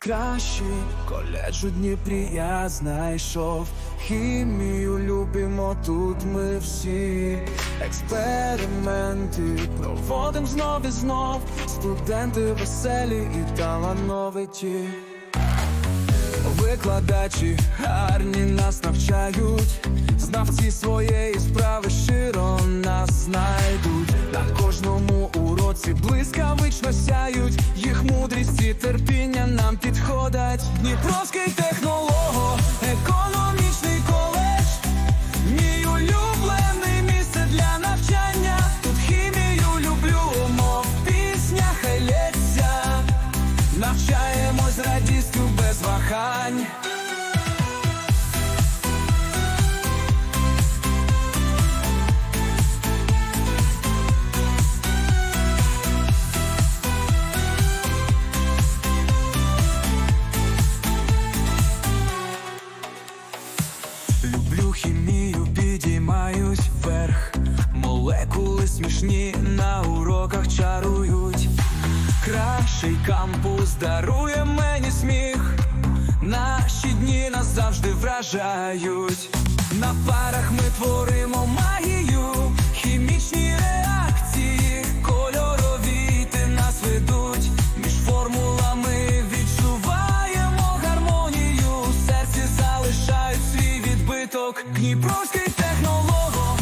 Кращий коледж у Дніпрі я знайшов. Хімію любимо тут ми всі. Експерименти проводим знов і знов. Студенти веселі і талановиті. Викладачі гарні нас навчають, знавці своєї справи щиро нас знайдуть. Кожному блискавично сяють, їх мудрість і терпіння нам підходять. Дніпровський технолого, економічний коледж, мій улюблений місце для навчання. Тут хімію люблю, мов пісня хай лється. Навчаємось радістю без вагань. Хімію, підіймаюсь вверх. Молекули смішні на уроках чарують. Кращий кампус дарує мені сміх. Наші дні нас вражають. На парах ми творимо зірок, Дніпровський технолого.